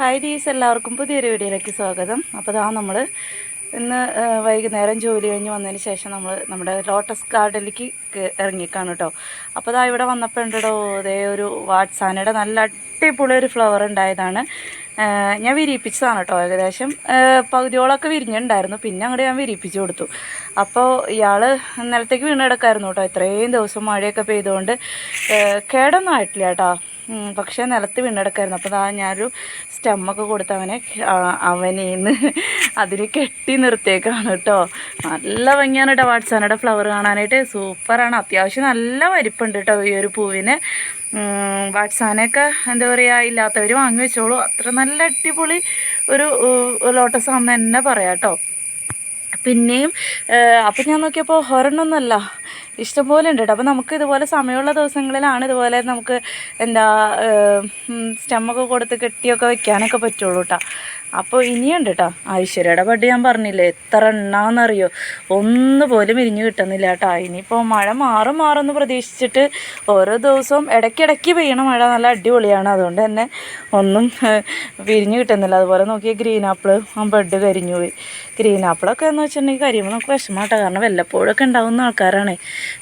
Hi these എല്ലാവർക്കും പുതിയൊരു വീഡിയോയിലേക്ക് സ്വാഗതം. അപ്പോൾ ഇതാ നമ്മൾ ഇന്ന് വൈകുന്നേരം ജോലി കഴിഞ്ഞ് വന്നതിന് ശേഷം നമ്മൾ നമ്മുടെ ലോട്ടസ് ഗാർഡനിലേക്ക് ഇറങ്ങിക്കാണ് കേട്ടോ അപ്പോൾ ഇതാ ഇവിടെ വന്നപ്പോൾ ഉണ്ടോ അതേ ഒരു വാട്സാനയുടെ നല്ല അടിപൊളി ഒരു ഫ്ലവർ ഉണ്ടായതാണ്. ഞാൻ വിരിയിപ്പിച്ചതാണ് കേട്ടോ ഏകദേശം. പകുതിയോളൊക്കെ വിരിഞ്ഞിട്ടുണ്ടായിരുന്നു. പിന്നെ അങ്ങോട്ട് ഞാൻ വിരിയിപ്പിച്ചു കൊടുത്തു. അപ്പോൾ ഇയാൾ നിലത്തേക്ക് വീണ് കിടക്കായിരുന്നു കേട്ടോ ഇത്രയും ദിവസം മഴയൊക്കെ പെയ്തുകൊണ്ട് കേടൊന്നും ആയിട്ടില്ല കേട്ടോ പക്ഷേ നിലത്ത് വീണ്ടെടുക്കായിരുന്നു അപ്പോൾ അതാ ഞാനൊരു സ്റ്റമ്മൊക്കെ കൊടുത്ത് അവനെ അവനേന്ന് അതിന് കെട്ടി നിർത്തിയേക്കാണ് കേട്ടോ നല്ല ഭംഗിയാണ് കേട്ടോ വാട്സാനയുടെ ഫ്ലവർ കാണാനായിട്ട് സൂപ്പറാണ്. അത്യാവശ്യം നല്ല വരിപ്പുണ്ട് കേട്ടോ ഈ ഒരു പൂവിന്. വാട്സാനൊക്കെ എന്താ പറയുക ഇല്ലാത്തവർ വാങ്ങി വെച്ചോളൂ. അത്ര നല്ല അടിപൊളി ഒരു ലോട്ടസ് ആണെന്ന് തന്നെ പറയാം കേട്ടോ പിന്നെയും അപ്പം ഞാൻ നോക്കിയപ്പോൾ ഒരെണ്ണമൊന്നുമല്ല ഇഷ്ടംപോലെ ഉണ്ട് കേട്ടോ അപ്പോൾ നമുക്ക് ഇതുപോലെ സമയമുള്ള ദിവസങ്ങളിലാണ് ഇതുപോലെ നമുക്ക് എന്താ സ്റ്റമ്മൊക്കെ കൊടുത്ത് കെട്ടിയൊക്കെ വെക്കാനൊക്കെ പറ്റുള്ളൂ കേട്ടോ അപ്പോൾ ഇനിയുണ്ട് കേട്ടോ ഐശ്വര്യയുടെ ബഡ് ഞാൻ പറഞ്ഞില്ലേ എത്ര എണ്ണാന്നറിയോ? ഒന്ന് പോലും ഇരിഞ്ഞു കിട്ടുന്നില്ല കേട്ടോ ഇനിയിപ്പോൾ മഴ മാറും മാറുമെന്ന് പ്രതീക്ഷിച്ചിട്ട് ഓരോ ദിവസവും ഇടയ്ക്കിടയ്ക്ക് പെയ്യണ മഴ നല്ല അടിപൊളിയാണ്. അതുകൊണ്ട് തന്നെ ഒന്നും പിരിഞ്ഞു കിട്ടുന്നില്ല. അതുപോലെ നോക്കിയാൽ ഗ്രീൻ ആപ്പിൾ ആ ബഡ് കരിഞ്ഞു പോയി. ഗ്രീൻ ആപ്പിളൊക്കെ എന്ന് വെച്ചിട്ടുണ്ടെങ്കിൽ കരിയുമ്പോൾ നമുക്ക് വിഷമാട്ടോ കാരണം വല്ലപ്പോഴൊക്കെ ഉണ്ടാകുന്ന ആൾക്കാരാണ്.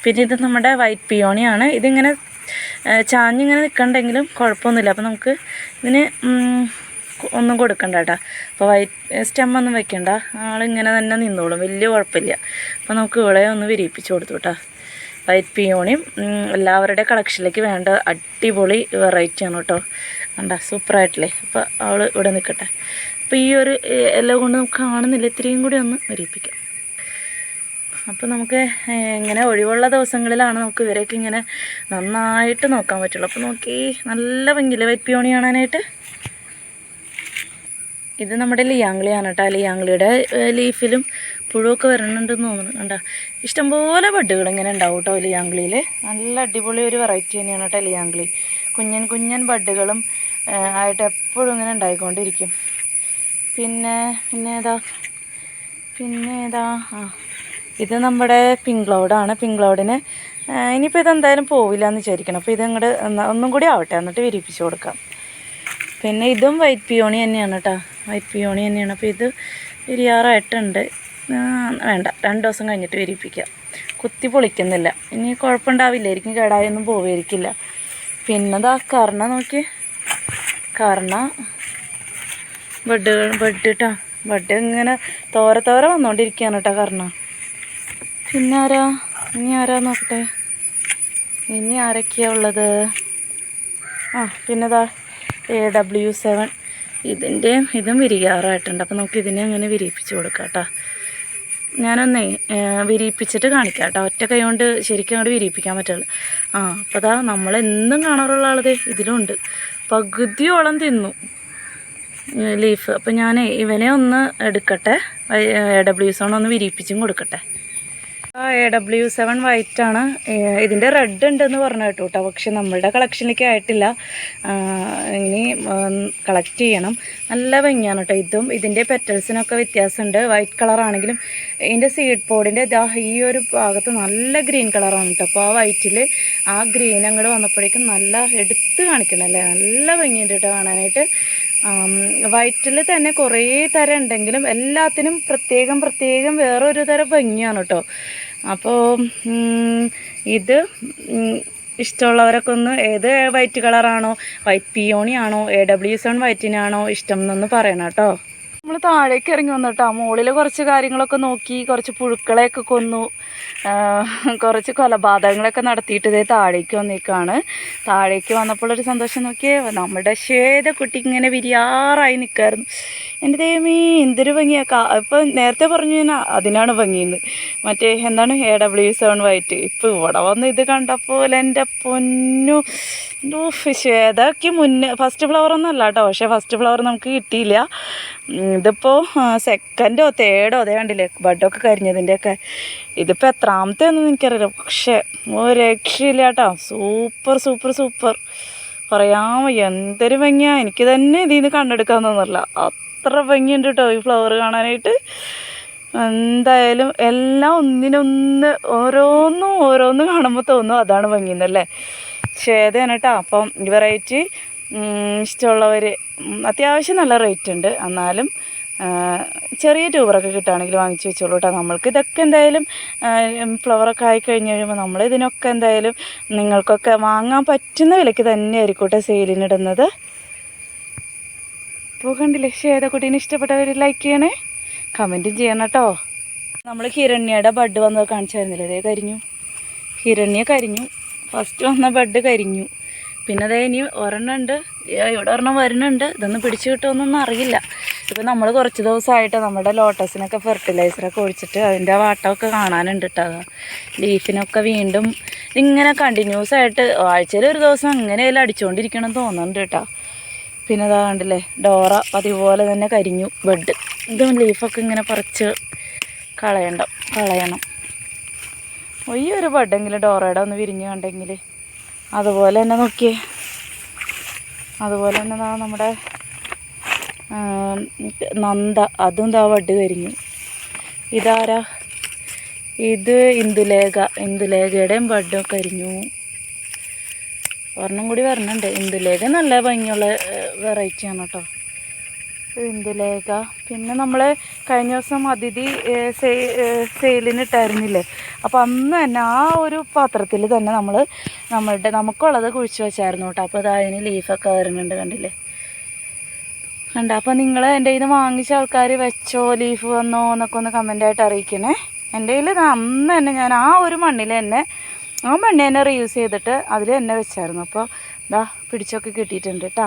പിന്നെ ഇത് നമ്മുടെ വൈറ്റ് പിയോണിയാണ്. ഇതിങ്ങനെ ചാഞ്ഞിങ്ങനെ നിൽക്കണ്ടെങ്കിലും കുഴപ്പമൊന്നുമില്ല. അപ്പോൾ നമുക്ക് ഇതിന് ഒന്നും കൊടുക്കണ്ട കേട്ടോ. അപ്പോൾ വൈറ്റ് സ്റ്റെം ഒന്നും വെക്കണ്ട. ആളിങ്ങനെ തന്നെ നിന്നോളും. വലിയ കുഴപ്പമില്ല. അപ്പോൾ നമുക്ക് ഇവിടെ ഒന്ന് വിരിയിപ്പിച്ച് കൊടുത്തു കേട്ടോ. വൈറ്റ് പിയോണിയും എല്ലാവരുടെ കളക്ഷനിലേക്ക് വേണ്ട അടിപൊളി വെറൈറ്റിയാണ് കേട്ടോ. കണ്ട സൂപ്പറായിട്ടില്ലേ അപ്പോൾ അവൾ ഇവിടെ നിൽക്കട്ടെ അപ്പോൾ ഈ ഒരു എല്ലാം കൊണ്ട് നമുക്ക് കാണുന്നില്ല. ഇത്രയും കൂടി ഒന്ന് വിരിയിപ്പിക്കാം. അപ്പോൾ നമുക്ക് ഇങ്ങനെ ഒഴിവുള്ള ദിവസങ്ങളിലാണ് നമുക്ക് ഇവരെയൊക്കെ ഇങ്ങനെ നന്നായിട്ട് നോക്കാൻ പറ്റുള്ളൂ. അപ്പോൾ നോക്കി നല്ല ഭംഗിയില്ലേ വെപ്പിയോണി കാണാനായിട്ട്. ഇത് നമ്മുടെ ലിയാങ്ലിയാണ് കേട്ടോ. ലിയാങ്ലിയുടെ ഏഹ്, ലീഫിലും പുഴുവൊക്കെ വരണുണ്ടെന്ന് തോന്നുന്നു. കണ്ട ഇഷ്ടംപോലെ ബഡ്ഡുകൾ ഇങ്ങനെ ഉണ്ടാവും കേട്ടോ ലിയാങ്ലിയിൽ നല്ല അടിപൊളി ഒരു വെറൈറ്റി തന്നെയാണ് കേട്ടോ ലിയാങ്ലി കുഞ്ഞൻ കുഞ്ഞൻ ബഡ്ഡുകളും ആയിട്ട് എപ്പോഴും ഇങ്ങനെ ഉണ്ടായിക്കൊണ്ടിരിക്കും. പിന്നെ പിന്നെ ഏതാ? പിന്നെ ഏതാ? ആ ഇത് നമ്മുടെ പിങ്ക് ക്ലൗഡാണ് പിങ്ക് ക്ലൗഡിന് ഇനിയിപ്പോൾ ഇതെന്തായാലും പോവില്ല എന്ന് വിചാരിക്കണം അപ്പോൾ ഇതങ്ങോട്ട് ഒന്നും കൂടി ആവട്ടെ. എന്നിട്ട് വിരിപ്പിച്ച് കൊടുക്കാം. പിന്നെ ഇതും വൈറ്റ് പിയോണി തന്നെയാണ് കേട്ടോ വൈറ്റ് പിയോണി തന്നെയാണ്. അപ്പോൾ ഇത് വിരിയാറായിട്ടുണ്ട്. വേണ്ട. രണ്ട് ദിവസം കഴിഞ്ഞിട്ട് വിരിപ്പിക്കാം. കുത്തി പൊളിക്കുന്നില്ല. ഇനി കുഴപ്പമുണ്ടാവില്ലായിരിക്കും. കേടായൊന്നും പോവുമായിരിക്കില്ല. പിന്നെതാ കർണ നോക്കി കർണ. ബഡ് ബഡ് കേട്ടോ ബഡ് ഇങ്ങനെ തോര തോര വന്നുകൊണ്ടിരിക്കുകയാണ് കേട്ടോ കർണ. പിന്നെ ആരാ ഇനി ആരാ നോക്കട്ടെ? ഇനി ആരൊക്കെയാ ഉള്ളത്? ആ പിന്നെതാ എ ഡബ്ല്യു സെവൻ ഇതിന്റെയും ഇതും വിരിയാറായിട്ടുണ്ട്. അപ്പോൾ നമുക്ക് ഇതിനെ അങ്ങനെ വിരിയിപ്പിച്ച് കൊടുക്കാം കേട്ടോ ഞാനൊന്നേ വിരിയിപ്പിച്ചിട്ട് കാണിക്കാം കേട്ടോ ഒറ്റ കൈ കൊണ്ട് ശരിക്കും അങ്ങോട്ട് വിരിയിപ്പിക്കാൻ പറ്റുള്ളൂ. ആ അപ്പോൾ അതാ നമ്മളെന്നും കാണാറുള്ള ആളതേ ഇതിലുണ്ട്. പകുതിയോളം തിന്നു. ലീഫ്. അപ്പോൾ ഞാൻ ഇവനെ ഒന്ന് എടുക്കട്ടെ. ഡബ്ല്യു സെവൻ ഒന്ന് വിരിയിപ്പിച്ചും കൊടുക്കട്ടെ. എ ഡബ്ല്യു സെവൻ വൈറ്റ് ആണ്. ഇതിന്റെ റെഡ് ഉണ്ടെന്ന് പറഞ്ഞു കേട്ടോ. കേട്ടോ പക്ഷെ നമ്മളുടെ കളക്ഷനിലേക്ക് ആയിട്ടില്ല. ഇനി കളക്ട് ചെയ്യണം. നല്ല ഭംഗിയാണ് കേട്ടോ ഇതും. ഇതിന്റെ പെറ്റൽസിനൊക്കെ വ്യത്യാസമുണ്ട്. വൈറ്റ് കളറാണെങ്കിലും ഇതിന്റെ സീഡ് പോഡിന്റെ ഇതാ ഈ ഒരു ഭാഗത്ത് നല്ല ഗ്രീൻ കളറാണ് കേട്ടോ. അപ്പോൾ ആ വൈറ്റിൽ ആ ഗ്രീൻ അങ്ങോട്ട് വന്നപ്പോഴേക്കും നല്ല എടുത്ത് കാണിക്കണല്ലേ? നല്ല ഭംഗിയുണ്ട് കേട്ടോ കാണാനായിട്ട്. വൈറ്റിൽ തന്നെ കുറേ തരം ഉണ്ടെങ്കിലും എല്ലാത്തിനും പ്രത്യേകം പ്രത്യേകം വേറൊരു തരം ഭംഗിയാണ് കേട്ടോ അപ്പോൾ ഇത് ഇഷ്ടമുള്ളവരൊക്കെ ഒന്ന് ഏത് വൈറ്റ് കളറാണോ? വൈറ്റ് പിയോണിയാണോ? എ ഡബ്ല്യു സെവൻ വൈറ്റിനാണോ? ഇഷ്ടം എന്നൊന്ന് പറയണം കേട്ടോ നമ്മൾ താഴേക്ക് ഇറങ്ങി വന്നു കേട്ടോ. മുകളിൽ കുറച്ച് കാര്യങ്ങളൊക്കെ നോക്കി കുറച്ച് പുഴുക്കളെയൊക്കെ കൊന്നു കുറച്ച് കൊലപാതകങ്ങളൊക്കെ നടത്തിയിട്ട് ഇതേ താഴേക്ക് വന്നേക്കാണ്. താഴേക്ക് വന്നപ്പോൾ ഒരു സന്തോഷം നോക്കിയേ നമ്മുടെ ശ്വേത കുട്ടി ഇങ്ങനെ വിരിയാറായി നിൽക്കായിരുന്നു എന്റെ ദൈവമേ എന്തൊരു ഭംഗിയാ. കാ ഇപ്പം നേരത്തെ പറഞ്ഞു ഞാൻ അതിനാണ് ഭംഗിയെന്ന് മറ്റേ എന്താണ് എ ഡബ്ല്യു സെവൻ വൈറ്റ് ഇപ്പം ഇവിടെ വന്ന് ഇത് കണ്ടപ്പോൾ എന്റെ പൊന്നു. ഏതൊക്കെ മുന്നേ ഫസ്റ്റ് ഫ്ലവർ ഒന്നും അല്ല കേട്ടോ പക്ഷേ ഫസ്റ്റ് ഫ്ലവർ നമുക്ക് കിട്ടിയില്ല. ഇതിപ്പോൾ സെക്കൻഡോ തേർഡോ അതേ കണ്ടില്ലേ? ബഡൊക്കെ കരിഞ്ഞതിന്റെയൊക്കെ ഇതിപ്പോൾ എത്രാമത്തെ ഒന്നും എനിക്കറിയില്ല. പക്ഷേ ഒരു രക്ഷയില്ല കേട്ടോ സൂപ്പർ സൂപ്പർ സൂപ്പർ. വയ്യ. എന്തൊരു ഭംഗിയാണ് എനിക്ക് തന്നെ ഇതിൽ നിന്ന് കണ്ടെടുക്കാൻ തോന്നില്ല അത്ര ഭംഗിയുണ്ട് കേട്ടോ ഈ ഫ്ലവർ കാണാനായിട്ട്. എന്തായാലും എല്ലാം ഒന്നിനൊന്ന് ഓരോന്നും ഓരോന്നും കാണുമ്പോൾ തോന്നും അതാണ് ഭംഗിയെന്നല്ലേ ശ്വേതയാണ് കേട്ടോ അപ്പം വെറൈറ്റി ഇഷ്ടമുള്ളവർ അത്യാവശ്യം നല്ല റേറ്റ് ഉണ്ട്. എന്നാലും ചെറിയ ട്യൂബറൊക്കെ കിട്ടുകയാണെങ്കിൽ വാങ്ങിച്ച് വെച്ചോളൂ കേട്ടോ നമ്മൾക്ക് ഇതൊക്കെ എന്തായാലും ഫ്ലവറൊക്കെ ആയി കഴിഞ്ഞ് കഴിയുമ്പോൾ നമ്മൾ ഇതിനൊക്കെ എന്തായാലും നിങ്ങൾക്കൊക്കെ വാങ്ങാൻ പറ്റുന്ന വിലയ്ക്ക് തന്നെ ആയിരിക്കും കേട്ടോ സെയിലിനിടുന്നത് അപ്പോൾ കണ്ടില്ലേ ശ്വേതക്കുട്ടീനെ ഇഷ്ടപ്പെട്ടവർ ലൈക്ക് ചെയ്യണേ? കമന്റും ചെയ്യണം കേട്ടോ. നമ്മൾ ഹിരണ്യയുടെ ബഡ് വന്നത് കാണിച്ചായിരുന്നില്ലേ? അതേ കരിഞ്ഞു. ഹിരണ്യ കരിഞ്ഞു. ഫസ്റ്റ് വന്ന ബഡ് കരിഞ്ഞു. പിന്നെ അതേ ഇനി ഒരെണ്ണം ഉണ്ട്. ഏ, ഇവിടെ ഒരെണ്ണം വരുന്നുണ്ട്. ഇതൊന്നും പിടിച്ചു കിട്ടുമെന്നൊന്നും അറിയില്ല. ഇപ്പം നമ്മൾ കുറച്ച് ദിവസമായിട്ട് നമ്മുടെ ലോട്ടസിനൊക്കെ ഫെർട്ടിലൈസറൊക്കെ ഒഴിച്ചിട്ട് അതിന്റെ വാട്ടമൊക്കെ കാണാനുണ്ട് കേട്ടോ ലീഫിനൊക്കെ വീണ്ടും ഇങ്ങനെ കണ്ടിന്യൂസ് ആയിട്ട് ആഴ്ചയിൽ ഒരു ദിവസം എങ്ങനെയായാലും അടിച്ചുകൊണ്ടിരിക്കണം തോന്നുന്നുണ്ട് കേട്ടോ പിന്നെ ഇതാ കണ്ടില്ലേ ഡോറ അതുപോലെ തന്നെ കരിഞ്ഞു ബെഡ് ഇതും ലീഫൊക്കെ ഇങ്ങനെ പറിച്ച് കളയണ്ട കളയണം. ഈ ഒരു ബെഡെങ്കിലും ഡോറയുടെ ഒന്ന് വിരിഞ്ഞ് കണ്ടെങ്കിൽ അതുപോലെ തന്നെ നോക്കിയേ. അതുപോലെ തന്നെ ഇതാ നമ്മുടെ നന്ദ അതും ഇതാ ബഡ് കരിഞ്ഞു. ഇതാരാ? ഇത് ഇന്ദുലേഖ ഇന്ദുലേഖയുടെയും ബഡും കരിഞ്ഞു. ഒരെണ്ണം കൂടി വരണുണ്ട്. ഇന്ദുലേഖ നല്ല ഭംഗിയുള്ള വെറൈറ്റിയാണ് കേട്ടോ ഇന്ദുലേഖ. പിന്നെ നമ്മൾ കഴിഞ്ഞ ദിവസം അതിഥി സെയിലിന് ഇട്ടായിരുന്നില്ലേ? അപ്പോൾ അന്ന് തന്നെ ആ ഒരു പാത്രത്തിൽ തന്നെ നമ്മൾ നമ്മളുടെ നമുക്കുള്ളത് കുഴിച്ച് വെച്ചായിരുന്നു കേട്ടോ അപ്പോൾ അതിന് ലീഫൊക്കെ വരുന്നുണ്ട് കണ്ടില്ലേ? കണ്ട? അപ്പോൾ നിങ്ങൾ എന്റെ കയ്യിൽ നിന്ന് വാങ്ങിച്ച ആൾക്കാർ വെച്ചോ ലീഫ് വന്നോ എന്നൊക്കെ ഒന്ന് കമന്റായിട്ട് അറിയിക്കണേ. എന്റെ കയ്യിൽ അന്ന് തന്നെ ഞാൻ ആ ഒരു മണ്ണിൽ തന്നെ ആ മണ്ണ് തന്നെ റീയൂസ് ചെയ്തിട്ട് അതിൽ തന്നെ വെച്ചായിരുന്നു. അപ്പോൾ ഇതാ പിടിച്ചൊക്കെ കിട്ടിയിട്ടുണ്ട് കേട്ടോ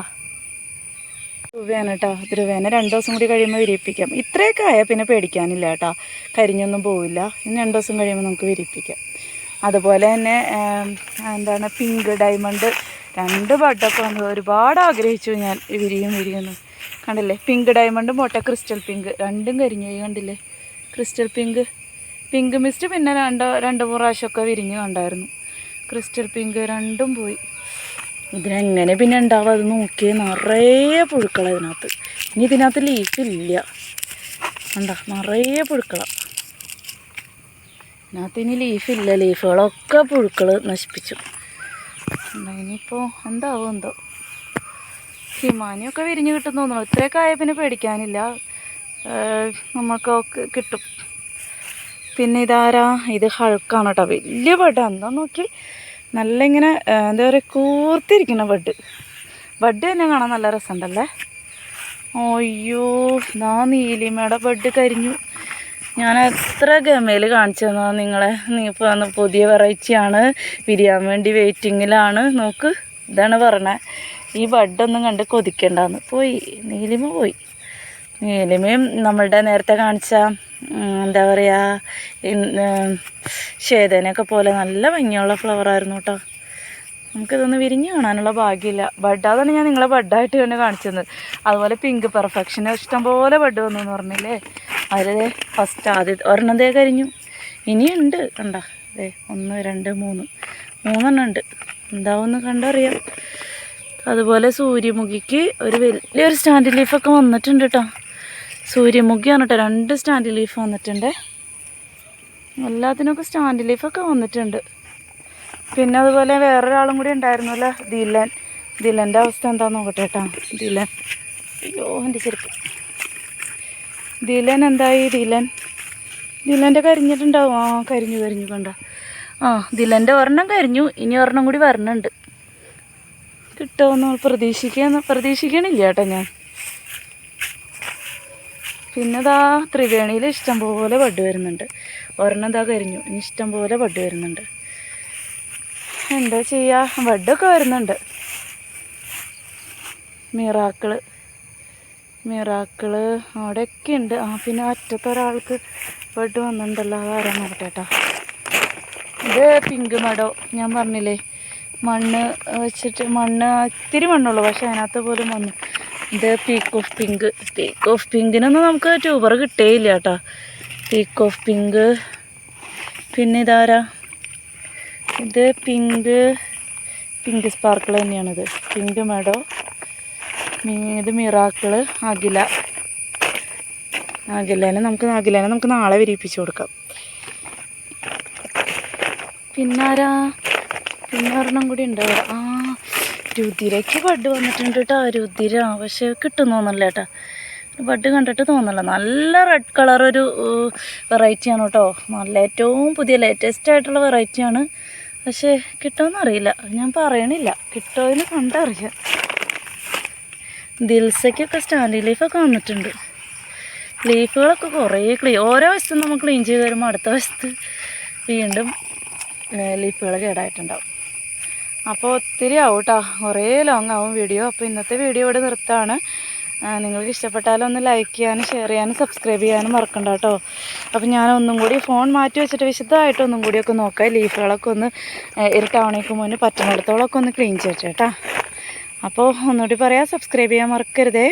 ധ്രുവേന കേട്ടോ ധ്രുവേന രണ്ട് ദിവസം കൂടി കഴിയുമ്പോൾ വിരിയിപ്പിക്കാം ഇത്രയൊക്കെ ആയാൽ പിന്നെ പേടിക്കാനില്ല കേട്ടോ കരിഞ്ഞൊന്നും പോവില്ല. ഇനി രണ്ട് ദിവസം കഴിയുമ്പോൾ നമുക്ക് വിരിയിപ്പിക്കാം അതുപോലെ തന്നെ എന്താണ് പിങ്ക് ഡയമണ്ട് രണ്ട് ബഡൊക്കെ വന്നത് ഒരുപാട് ആഗ്രഹിച്ചു ഞാൻ. വിരിയും വിരിയുന്നു കണ്ടില്ലേ? പിങ്ക് ഡയമണ്ട് മോട്ട ക്രിസ്റ്റൽ പിങ്ക് രണ്ടും കരിഞ്ഞു കണ്ടില്ലേ? ക്രിസ്റ്റൽ പിങ്ക് പിങ്ക് മിസ്റ്റ് പിന്നെ രണ്ട് രണ്ട് പ്രാവശ്യമൊക്കെ വിരിഞ്ഞ് കണ്ടായിരുന്നു. ക്രിസ്റ്റൽ പിങ്ക് രണ്ടും പോയി. ഇതിനെങ്ങനെ പിന്നെ ഉണ്ടാവുക? അത് നോക്കിയേ നിറയെ പുഴുക്കള ഇതിനകത്ത്. ഇനി ഇതിനകത്ത് ലീഫ് ഇല്ല. കണ്ട? നിറയെ പുഴുക്കളാണ് ഇതിനകത്ത് ഇനി ലീഫില്ല ലീഫുകളൊക്കെ പുഴുക്കൾ നശിപ്പിച്ചു. ഇനിയിപ്പോൾ എന്താവും എന്തോ? ഹിമാനിയൊക്കെ വിരിഞ്ഞ് കിട്ടും തോന്നുന്നു. ഇത്രയൊക്കെ ആയ പിന്നെ പേടിക്കാനില്ല. നമുക്കൊക്കെ കിട്ടും. പിന്നെ ഇതാരാ? ഇത് ഹൾക്കാണ് കേട്ടോ വലിയ ബഡ്. എന്താ നോക്കി നല്ല ഇങ്ങനെ എന്താ പറയുക കൂർത്തിരിക്കുന്ന ബഡ്. ബഡ് തന്നെ കാണാൻ നല്ല രസമുണ്ടല്ലേ? അയ്യോ നാ നീലിമയുടെ ബഡ് കരിഞ്ഞു. ഞാൻ എത്ര ഗമയിൽ കാണിച്ചു തന്നാ നിങ്ങളെ? നീ ഇപ്പോൾ വന്ന് പുതിയ വെറൈറ്റിയാണ് വിരിയാൻ വേണ്ടി വെയിറ്റിങ്ങിലാണ് നോക്ക്. ഇതാണ് പറഞ്ഞത് ഈ ബഡ് ഒന്നും കണ്ട് കൊതിക്കണ്ടെന്ന്. പോയി. നീലിമ പോയി. നീലിമയും നമ്മളുടെ നേരത്തെ കാണിച്ച എന്താ പറയുക ഷേതനൊക്കെ പോലെ നല്ല ഭംഗിയുള്ള ഫ്ലവറായിരുന്നു കേട്ടോ നമുക്കിതൊന്ന് വിരിഞ്ഞ് കാണാനുള്ള ഭാഗ്യമില്ല. ബഡ് ഞാൻ നിങ്ങളെ ബഡായിട്ട് തന്നെ കാണിച്ചത്. അതുപോലെ പിങ്ക് പെർഫെക്ഷന് ഇഷ്ടംപോലെ ബഡ് വന്നു എന്ന് പറഞ്ഞില്ലേ? അതിൽ ഫസ്റ്റ് ആദ്യം ഒരെണ്ണം ദേ കരിഞ്ഞു. ഇനിയുണ്ട്. കണ്ട? ദേ ഒന്ന് രണ്ട് മൂന്ന്. മൂന്നെണ്ണം ഉണ്ട്. എന്താവുമെന്ന് കണ്ടറിയാം. അതുപോലെ സൂര്യമുഖിക്ക് ഒരു വലിയൊരു സ്റ്റാൻഡ് ലീഫൊക്കെ വന്നിട്ടുണ്ട് കേട്ടോ സൂര്യമുഖിയാണ് കേട്ടോ രണ്ട് സ്റ്റാൻഡ് ലീഫ് വന്നിട്ടുണ്ട്. എല്ലാത്തിനൊക്കെ സ്റ്റാൻഡ് ലീഫൊക്കെ വന്നിട്ടുണ്ട്. പിന്നെ അതുപോലെ വേറൊരാളും കൂടി ഉണ്ടായിരുന്നല്ലോ ദിലൻ. ദിലന്റെ അവസ്ഥ എന്താന്ന് നോക്കട്ടെ കേട്ടോ. ദിലൻ. അയ്യോ എന്റെ ചെരുപ്പ്. ദിലൻ എന്തായി ദിലൻ? ദിലന്റെ കരിഞ്ഞിട്ടുണ്ടാവും. ആ കരിഞ്ഞു കരിഞ്ഞു കണ്ട. ആ ദിലന്റെ ഒരെണ്ണം കരിഞ്ഞു. ഇനി ഒരെണ്ണം കൂടി വരണുണ്ട്. കിട്ടുമെന്ന് പ്രതീക്ഷിക്കാൻ പ്രതീക്ഷിക്കണില്ല കേട്ടോ ഞാൻ. പിന്നെ ഇതാ ത്രിവേണിയിൽ ഇഷ്ടംപോലെ ബഡ് വരുന്നുണ്ട്. ഒരെണ്ണം ഇതാ കരിഞ്ഞു. ഇനി ഇഷ്ടംപോലെ ബഡ് വരുന്നുണ്ട്. എന്താ ചെയ്യുക ബഡൊക്കെ വരുന്നുണ്ട്. മിറാക്കിൾ. മിറാക്കിൾ അവിടെയൊക്കെ ഉണ്ട്. ആ പിന്നെ അറ്റത്തെ ഒരാൾക്ക് ബഡ് വന്നിട്ടുണ്ടല്ലോ. അതാരാ നോക്കട്ടെ കേട്ടോ ഇത് പിങ്ക് മടോ. ഞാൻ പറഞ്ഞില്ലേ മണ്ണ് വെച്ചിട്ട് മണ്ണ് ഇത്തിരി മണ്ണുള്ളൂ. പക്ഷെ അതിനകത്ത് പോലും വന്നു ഇത് peak of pink peak of പിങ്കിനൊന്നും നമുക്ക് ട്യൂബർ കിട്ടേയില്ല കേട്ടോ പീക്ക് ഓഫ് പിങ്ക് പിന്നെ ഇതാരാ? ഇത് പിങ്ക് പിങ്ക് സ്പാർക്കിൾ തന്നെയാണിത്. പിങ്ക് മെഡോ ഇത് മിറാക്കിൾ അഖില. അഖിലേനെ നമുക്ക് അഖിലേനെ നമുക്ക് നാളെ വിരിപ്പിച്ചു കൊടുക്കാം. പിന്നാരാ? പിന്നെ ഒരെണ്ണം കൂടി ഉണ്ട് ആ രുതിരയ്ക്ക് ബഡ് വന്നിട്ടുണ്ട് കേട്ടോ രുതിര പക്ഷെ കിട്ടുന്നൊന്നുമില്ല കേട്ടോ ബഡ് കണ്ടിട്ട് തോന്നല്ല നല്ല റെഡ് കളർ ഒരു വെറൈറ്റിയാണ് കേട്ടോ നല്ല ഏറ്റവും പുതിയ ലേറ്റസ്റ്റ് ആയിട്ടുള്ള വെറൈറ്റിയാണ് പക്ഷേ കിട്ടുമെന്ന് അറിയില്ല. ഞാൻ പറയണില്ല. കിട്ടുമെന്ന് കണ്ടറിയാം. ദിൽസയ്ക്കൊക്കെ സ്റ്റാൻഡിങ് ലീഫൊക്കെ വന്നിട്ടുണ്ട്. ലീഫുകളൊക്കെ കുറേ ക്ലീൻ ഓരോ വശത്തും നമ്മൾ ക്ലീൻ ചെയ്ത് വരുമ്പോൾ അടുത്ത വശത്ത് വീണ്ടും ലീഫുകൾ കേടായിട്ടുണ്ടാവും. അപ്പോൾ ഒത്തിരി ആവും കേട്ടോ കുറേ ലോങ് ആവും വീഡിയോ അപ്പോൾ ഇന്നത്തെ വീഡിയോ ഇവിടെ നിർത്താണ്. നിങ്ങൾക്ക് ഇഷ്ടപ്പെട്ടാലും ഒന്ന് ലൈക്ക് ചെയ്യാനും ഷെയർ ചെയ്യാനും സബ്സ്ക്രൈബ് ചെയ്യാനും മറക്കണ്ട കേട്ടോ അപ്പോൾ ഞാൻ ഒന്നും കൂടി ഫോൺ മാറ്റി വെച്ചിട്ട് വിശദമായിട്ട് ഒന്നും കൂടിയൊക്കെ നോക്കാം. ലീഫുകളൊക്കെ ഒന്ന് ഇരുട്ടാവണേക്ക് മുന്നേ പറ്റുന്നിടത്തോളമൊക്കെ ഒന്ന് ക്ലീൻ ചെയ്തിട്ട് കേട്ടോ. അപ്പോൾ ഒന്നുകൂടി പറയാം. സബ്സ്ക്രൈബ് ചെയ്യാൻ മറക്കരുതേ.